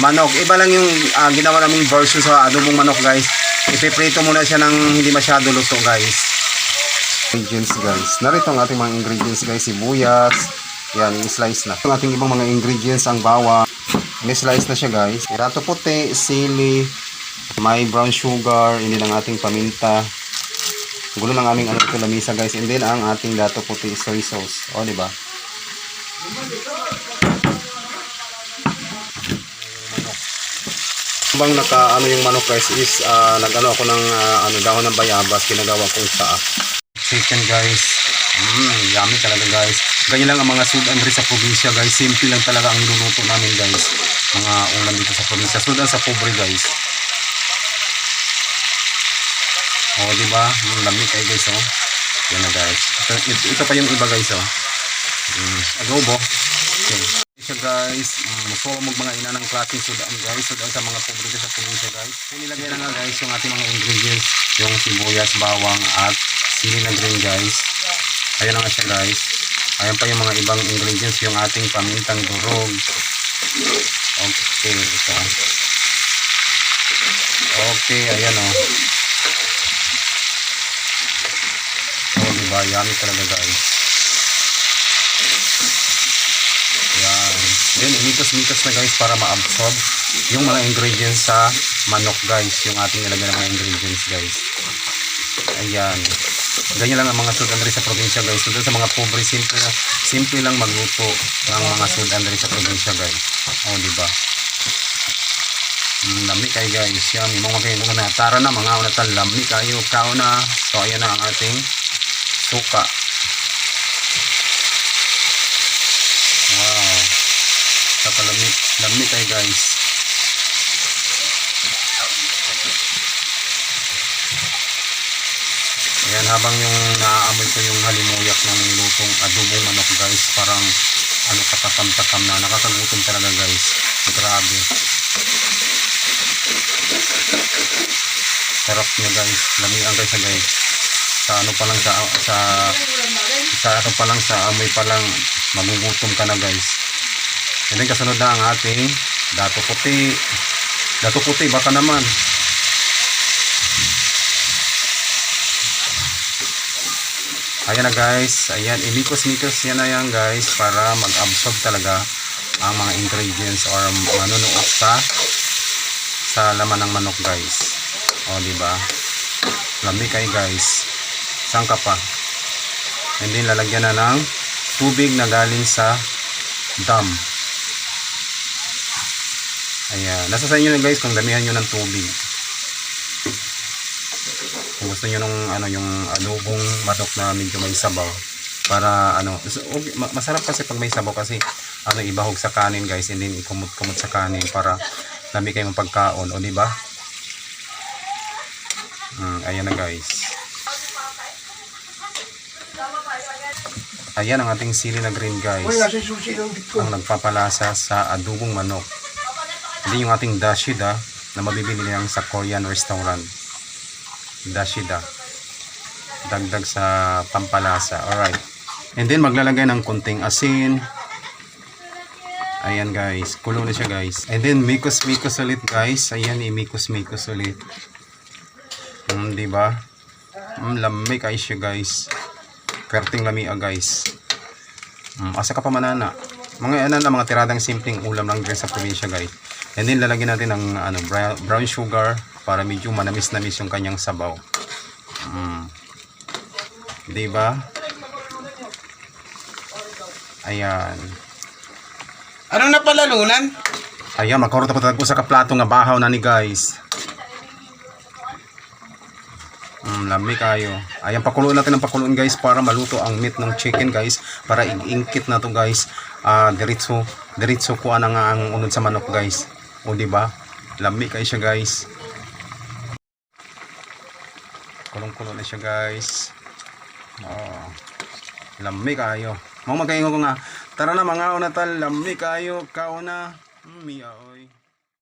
manok. Iba lang yung ah, ginawa naming version sa adobong manok guys. Ipiprito muna siya ng hindi masyado luto guys. Ingredients guys. Narito ang ating mga ingredients guys. Sibuyas. Yan, i-slice na. Ang ating ibang mga ingredients, ang bawang. Ni-slice na siya guys. Irato puti, sili, may brown sugar, hindi lang ating paminta. Gulo ng aming ano ito lamisa guys. And then ang ating dato puti soy sauce. O, di ba? Habang naka ano yung manok guys is ah, nagano ako ng ah, ano dahon ng bayabas kinagawa kong saa. Chicken guys. Mm, yummy talaga guys. Ganyan lang ang mga sudan rin sa probinsya guys. Simple lang talaga ang niluluto namin guys. Mga ulam dito sa probinsya. Sudan sa pobre guys. Oh, di ba? Mm, lamig kayo guys oh. Yan na guys. Ito, ito, ito pa yung iba guys oh. Mm, adobo. Okay. siya guys. Mm, so mag mga ina ng klaseng sudan guys. Sudan sa mga pobre dito sa probinsya guys. Nilagay na nga guys yung ating mga ingredients. Yung sibuyas, bawang at sili na green guys. Ayan na nga siya guys. Ayan pa yung mga ibang ingredients. Yung ating pamintang durog. Okay. Ito. Okay. Ayan o. Oh. Oh, diba? Yummy talaga guys. Yan. Then, imikos-mikos na guys para ma-absorb yung mga ingredients sa manok guys. Yung ating nilagay ng mga ingredients guys. Ayan. Ganyan lang ang mga sudan rin sa probinsya guys. Sudan sa mga pobre, simple, simple lang magluto ng mga sudan rin sa probinsya guys. O, di ba? Mm, lami kayo guys. Yung mga kayo na tara na mga unatan lami kayo. Kao na. So, ayan na ang ating suka. Saka lami, lami kayo guys. Ayan, habang yung naaamoy ko yung halimuyak ng nilutong adobong manok guys, parang ano katakam-takam na. Nakakagutom talaga guys. Grabe. Sarap niya guys. Lamian guys guys. Sa ano pa lang sa sa sa ano pa lang sa amoy pa lang magugutom ka na guys. And then kasunod na ang ating dato puti. Dato puti baka naman. Ayan na guys, ayan, imikos-mikos yan na yan guys para mag-absorb talaga ang mga ingredients or manunuot sa sa laman ng manok guys. O, di ba? Lamig kayo guys. Saan ka pa? And then lalagyan na ng tubig na galing sa dam. Ayan, nasa sa inyo na guys kung damihan nyo ng tubig. Kung gusto niyo nung ano yung adobong manok na medyo may sabaw. Para ano okay, masarap kasi pag may sabaw kasi ano ibahog sa kanin guys and then ikumot-kumot sa kanin para dami kayo pagkaon. O di ba? Mm, ayan na guys. Ayan ang ating sili na green guys. Ang nagpapalasa sa adobong manok hindi yung ating dashida na mabibili lang sa Korean restaurant. Dashida. Dagdag sa pampalasa. Alright. And then maglalagay ng konting asin. Ayan guys. Kulo na siya guys. And then mikos mikos ulit guys. Ayan imikos mikos ulit. Mm, diba mm, lamig ay siya guys. Perting lamia guys. Mm, asa ka pa manana? Mga ano na mga tiradang simpleng ulam lang dyan sa probinsya guys and then lalagyan natin ng ano, brown, sugar para medyo manamis-namis yung kanyang sabaw. Mm. 'Di ba? Ayan. Ano na palalunan? Ayan, magkaroon pa ko sa kaplato nga bahaw na ni guys. Mm, lami kayo. Ayan, pakuluin natin ng pakuluin guys para maluto ang meat ng chicken guys. Para iingkit na to guys. Ah, diretso, diretso ko na nga ang unod sa manok guys. O di ba? Lami kayo siya guys. Kulong-kulo na siya guys. Oh. Lami kayo. Mga ko nga. Tara na mga unatal, lami kayo. Kao na. Mm, miyaoy.